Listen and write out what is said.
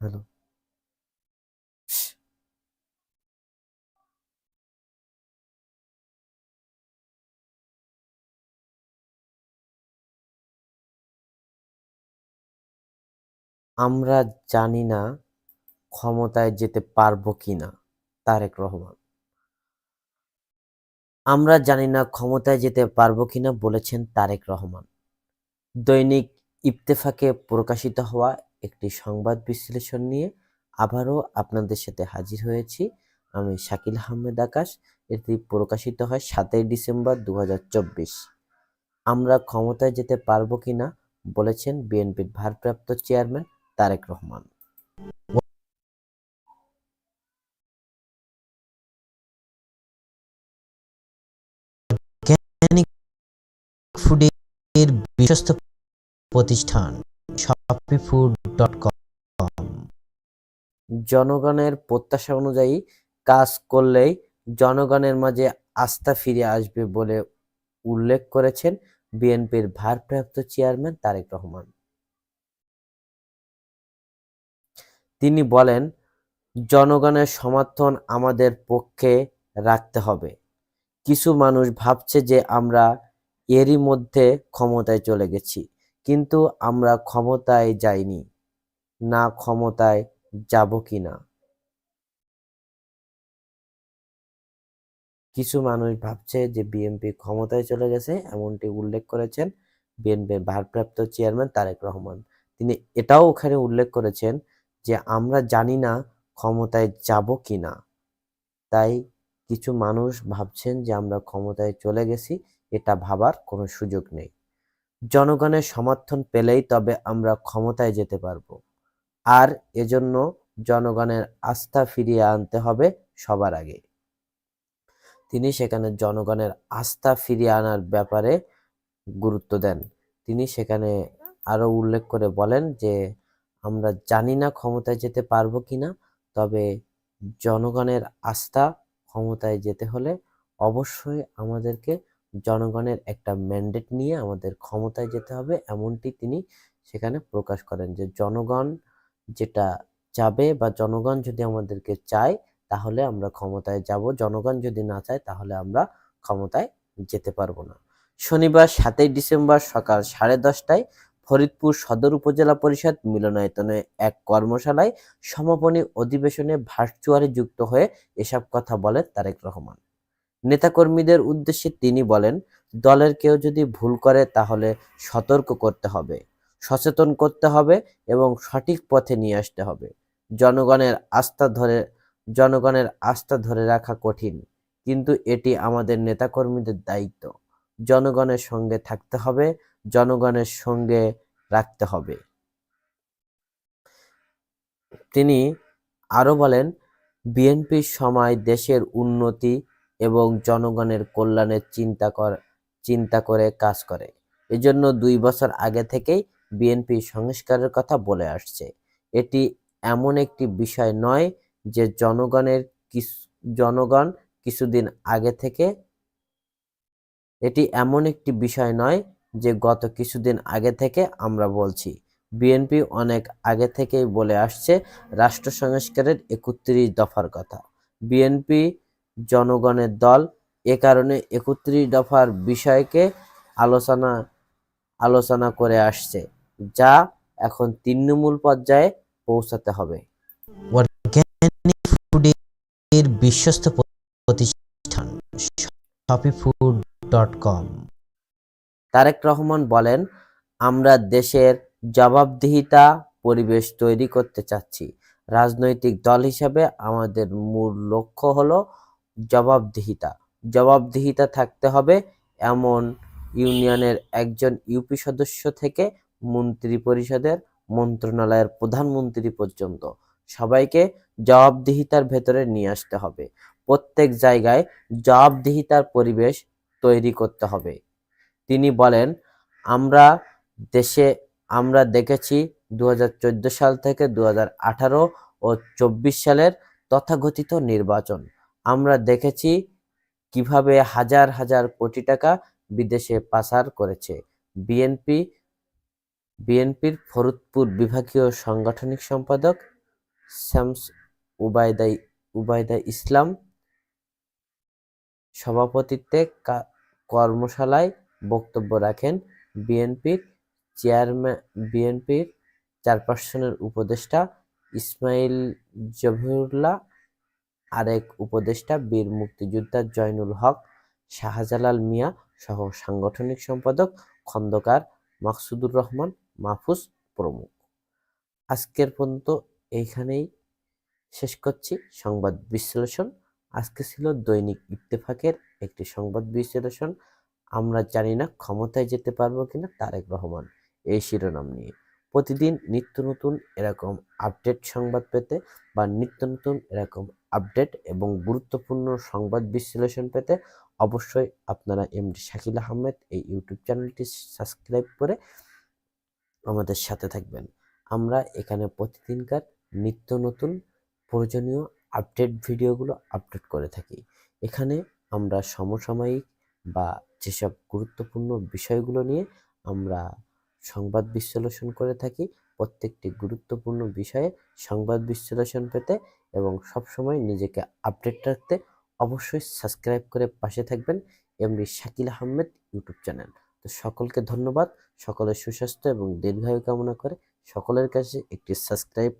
Hello. আমরা জানি না ক্ষমতায় যেতে পারব কিনা, তারেক রহমান। আমরা জানি না ক্ষমতায় যেতে পারব কিনা বলেছেন তারেক রহমান। দৈনিক ইত্তেফাকে প্রকাশিত হওয়া একটি সংবাদ বিশ্লেষণ নিয়ে আবারও আপনাদের সাথে হাজির হয়েছি। আমি শাকিল আহমেদ আকাশ। এটি প্রকাশিত হয় সাতই ডিসেম্বর দুহাজার চব্বিশ। আমরা ক্ষমতায় যেতে পারব কিনা বলেছেন বিএনপির ভারপ্রাপ্ত চেয়ারম্যান তারেক রহমান। ফুডের বিশ্বস্ত প্রতিষ্ঠান জনগণের প্রত্যাশা অনুযায়ী কাজ করলেই জনগণের মাঝে আস্থা ফিরে আসবে বলে উল্লেখ করেছেন বিএনপির ভারপ্রাপ্ত চেয়ারম্যান তারেক রহমান। তিনি বলেন, জনগণের সমর্থন আমাদের পক্ষে রাখতে হবে। কিছু মানুষ ভাবছে যে আমরা এরই মধ্যে ক্ষমতায় চলে গেছি। কিন্তু আমরা ক্ষমতায় যাইনি, না ক্ষমতায় যাব কিনা কিছু মানুষ ভাবছে যে বিএনপি ক্ষমতায় চলে গেছে, এমনটি উল্লেখ করেছেন বিএনপির ভারপ্রাপ্ত চেয়ারম্যান তারেক রহমান। তিনি এটাও ওখানে উল্লেখ করেছেন যে আমরা জানি না ক্ষমতায় যাব কিনা তাই কিছু মানুষ ভাবছেন যে আমরা ক্ষমতায় চলে গেছি, এটা ভাবার কোনো সুযোগ নেই। জনগণের সমর্থন পেলেই তবে আমরা ক্ষমতায় যেতে পারব। আর এজন্য জনগণের আস্থা ফিরিয়ে আনতে হবে সবার আগে। তিনি সেখানে জনগণের আস্থা ফিরিয়ে আনার ব্যাপারে গুরুত্ব দেন। তিনি সেখানে আরও উল্লেখ করে বলেন যে, আমরা জানি না ক্ষমতায় যেতে পারব কিনা, তবে জনগণের আস্থা ক্ষমতায় যেতে হলে অবশ্যই আমাদেরকে জনগণের একটা ম্যান্ডেট নিয়ে আমাদের ক্ষমতায় যেতে হবে, এমনটি তিনি সেখানে প্রকাশ করেন যে, জনগণ যেটা চাবে বা জনগণ যদি আমাদেরকে চায়, তাহলে আমরা ক্ষমতায় যাব। জনগণ যদি না চায়, তাহলে আমরা ক্ষমতায় যেতে পারব না। শনিবার সাতই ডিসেম্বর সকাল সাড়ে দশটায় ফরিদপুর সদর উপজেলা পরিষদ মিলনায়তনে এক কর্মশালায় সমাপনী অধিবেশনে ভার্চুয়ালি যুক্ত হয়ে এসব কথা বলেন তারেক রহমান। নেতাকর্মীদের উদ্দেশ্যে তিনি বলেন, দলের কেউ যদি ভুল করে তাহলে সতর্ক করতে হবে, সচেতন করতে হবে এবং সঠিক পথে নিয়ে আসতে হবে। জনগণের আস্থা ধরে, জনগণের আস্থা ধরে রাখা কঠিন, কিন্তু এটি আমাদের নেতাকর্মীদের দায়িত্ব। জনগণের সঙ্গে থাকতে হবে, জনগণের সঙ্গে রাখতে হবে। তিনি আরও বলেন, বিএনপির সময় দেশের উন্নতি এবং জনগণের কল্যাণের চিন্তা কর, চিন্তা করে কাজ করে। এজন্য দুই বছর আগে থেকেই বিএনপি সংস্কারের কথা বলে আসছে। এটি এমন একটি বিষয় নয় যে জনগণের জনগণ কিছুদিন আগে থেকে এটি এমন একটি বিষয় নয় যে গত কিছুদিন আগে থেকে আমরা বলছি। বিএনপি অনেক আগে থেকেই বলে আসছে রাষ্ট্র সংস্কারের একত্রিশ দফার কথা। বিএনপি জনগণের দল। এ কারণে একত্রিশ দফার বিষয়কে আলোচনা আলোচনা করে আসছে যা এখন তৃণমূল পর্যায়ে পৌঁছাতে হবে। ফুডের বিশ্বস্ত প্রতিষ্ঠান Shopee dot com Tarique Rahman বলেন আমরা দেশের জবাবদিহিতা পরিবেশ তৈরি করতে চাচ্ছি। রাজনৈতিক দল হিসাবে আমাদের মূল লক্ষ্য হলো জবাবদিহিতা। জবাবদিহিতা থাকতে হবে এমন ইউনিয়নের একজন ইউপি সদস্য থেকে মন্ত্রী পরিষদের মন্ত্রণালয়ের প্রধানমন্ত্রী পর্যন্ত। সবাইকে জবাবদিহিতার ভেতরে নিয়ে আসতে হবে। প্রত্যেক জায়গায় জবাবদিহিতার পরিবেশ তৈরি করতে হবে। তিনি বলেন, আমরা দেশে, আমরা দেখেছি দু হাজার চোদ্দ সাল থেকে দুহাজার আঠারো ও চব্বিশ সালের তথাকথিত নির্বাচন। আমরা দেখেছি কীভাবে হাজার হাজার কোটি টাকা বিদেশে পাচার করেছে। বিএনপি, বিএনপির ফরিদপুর বিভাগীয় সাংগঠনিক সম্পাদক শামস উবায়দা উবায়দা ইসলাম সভাপতিত্বে কর্মশালায় বক্তব্য রাখেন বিএনপির চেয়ারম্যান বিএনপির চেয়ারপারসনের উপদেষ্টা ইসমাইল জহিরুল্লাহ আরেক উপদেষ্টা বীর মুক্তিযোদ্ধা জয়নুল হক, শাহজালাল মিয়া সহ সাংগঠনিক সম্পাদক খন্দকার মাকসুদুর রহমান, মাহফুজ প্রমুখ। আজকের পর্যন্ত এইখানেই শেষ করছি সংবাদ বিশ্লেষণ। আজকে ছিল দৈনিক ইত্তেফাকের একটি সংবাদ বিশ্লেষণ। আমরা জানি না ক্ষমতায় যেতে পারব কিনা তারেক রহমান এই শিরোনাম নিয়ে। প্রতিদিন নিত্য নতুন এরকম আপডেট সংবাদ পেতে বা নিত্য নতুন এরকম আপডেট এবং গুরুত্বপূর্ণ সংবাদ বিশ্লেষণ পেতে অবশ্যই আপনারা এমডি শাকিল আহমেদ এই ইউটিউব চ্যানেলটি সাবস্ক্রাইব করে আমাদের সাথে থাকবেন। আমরা এখানে প্রতিদিনকার নিত্য নতুন প্রয়োজনীয় আপডেট ভিডিওগুলো আপডেট করে থাকি। এখানে আমরা সমসাময়িক বা যেসব গুরুত্বপূর্ণ বিষয়গুলো নিয়ে আমরা সংবাদ বিশ্লেষণ করে থাকি, প্রত্যেকটি গুরুত্বপূর্ণ বিষয়ে সংবাদ বিশ্লেষণ পেতে এবং সবসময় নিজেকে আপডেট রাখতে অবশ্যই সাবস্ক্রাইব করে পাশে থাকবেন এমনি শাকিল আহমেদ ইউটিউব চ্যানেল। তো সকলকে ধন্যবাদ, সকলের সুস্বাস্থ্য এবং দীর্ঘায়ু কামনা করে সকলের কাছে একটি সাবস্ক্রাইব